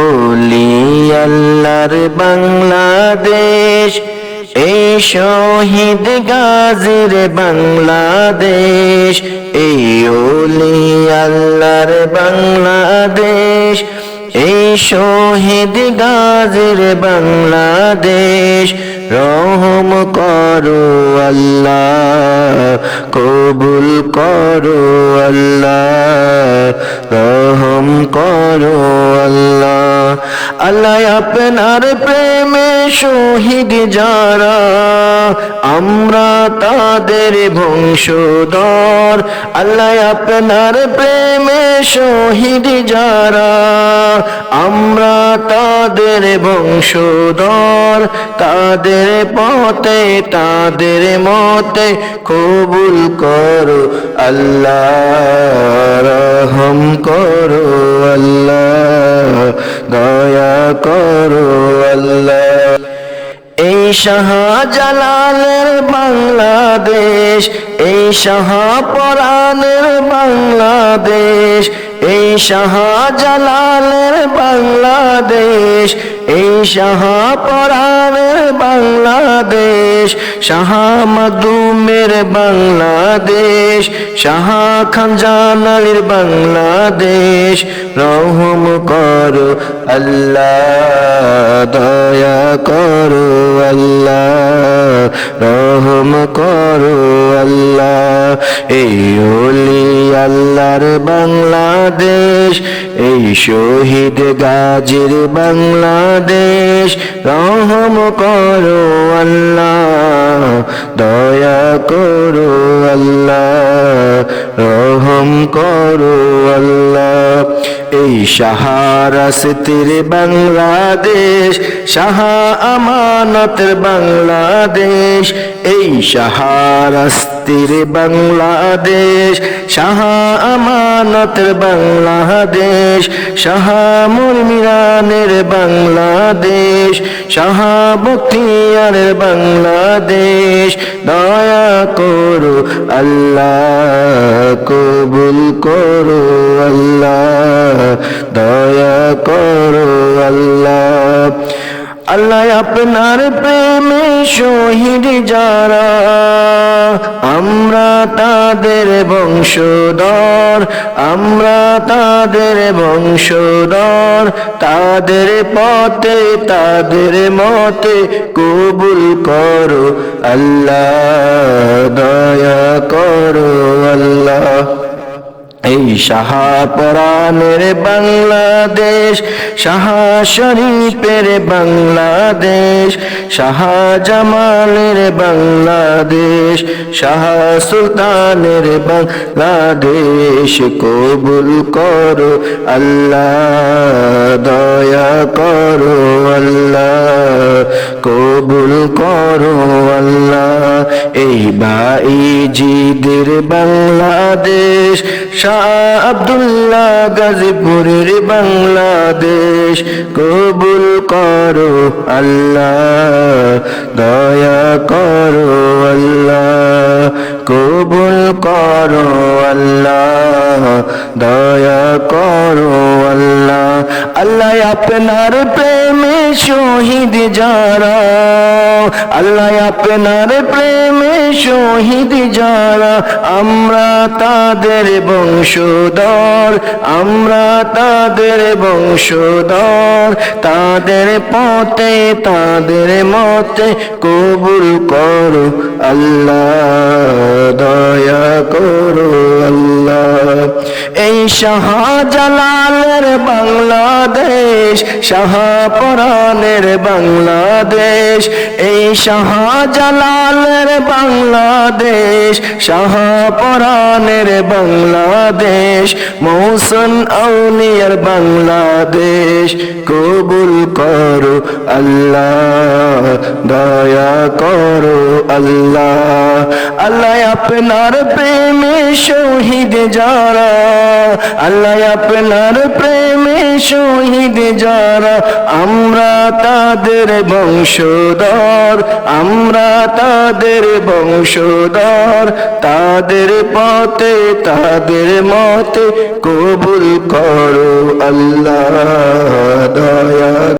ওলি আল্লাহর বাংলাদেশ এই শহীদ গাজীর বাংলাদেশ এই ওলি আল্লাহর বাংলাদেশ এই শহীদ গাজীর বাংলাদেশ, রহম করো আল্লাহ, কবুল করো আল্লাহ, রহম করো আল্লাহ আপনার প্রেমে শহীদ যারা, আমরা তাদের বংশধর। আল্লাহ আপনার প্রেমে শহীদ যারা, আমরা তাদের বংশধর। তাদের পথে, তাদের মতে কবুল করো আল্লাহ। শাহজালালের বাংলাদেশ এই শাহপরানের বাংলাদেশ। এই শাহজালালের বাংলাদেশ, এই শাহপরানের বাংলাদেশ, শাহ মাদুমের বাংলাদেশ, শাহ খানজানালির বাংলাদেশ। রহম করো আল্লাহ, দয়া করো আল্লাহ, রহম করো আল্লাহ। এই ওলি আল্লাহর বাংলাদেশ এই শহীদ গাজির বাংলাদেশ। রহম করো আল্লাহ দয়া করো আল্লাহ রহম করো আল্লাহ। এই শাহারাস্তির বাংলাদেশ, সাহা আমানতের বাংলাদেশ, এই শাহারাস্তির বাংলাদেশ, সাহা আমানতের বাংলাদেশ, সাহা মুরমিরানের বাংলাদেশ শাহ বখিয়ারের বাংলাদেশ আল্লাহ কবুল করো আল্লাহ দয়া করো আল্লাহ। আল্লাহ আপনার প্রেমে শহীদ যারা আমরা তাদের বংশধর, আমরা তাদের বংশধর, তাদের পথে, তাদের মতে কবুল করো, আল্লাহ দয়া করো। এই শাহাপরানের বাংলাদেশ শাহা শরীফের বাংলাদেশ শাহজামালের বাংলাদেশ শাহ সুলতানের বাংলাদেশ। কবুল করো আল্লাহ, দয়া করো আল্লাহ, কবুল করো আল্লাহ। এই বাইজিদের বাংলাদেশ, শাহ আব্দুল্লাহ গাজীপুরের বাংলাদেশ। কবুল করো আল্লাহ, দয়া করো আল্লাহ, কবুল করো আল্লাহ, দয়া করো আল্লাহ। আল্লাহ আপনার প্রেমে শহীদ যারা আল্লাহ আপনার প্রেমে শহীদ যারা, আমরা তাদের বংশধর, আমরা তাদের বংশধর, তাদের পথে, তাদের মতে কবুল করো আল্লাহ, দয়া করো আল্লাহ। এই শাহজালালের বাংলাদেশ, শাহপরানের বাংলাদেশ। এই শাহজালালের বাংলাদেশ, শাহপরানের বাংলাদেশ। মৌসুম আউনিয়ার বাংলাদেশ, কবুল করো আল্লাহ, দয়া করো আল্লাহ। আল্লাহ আপনার প্রেমে শহীদ যারা আল্লাহ আপনার প্রেমে শহীদ যারা, আমরা তাদের বংশধর, আমরা তাদের বংশধর, তাদের পথে, তাদের মতে কবুল করো আল্লাহ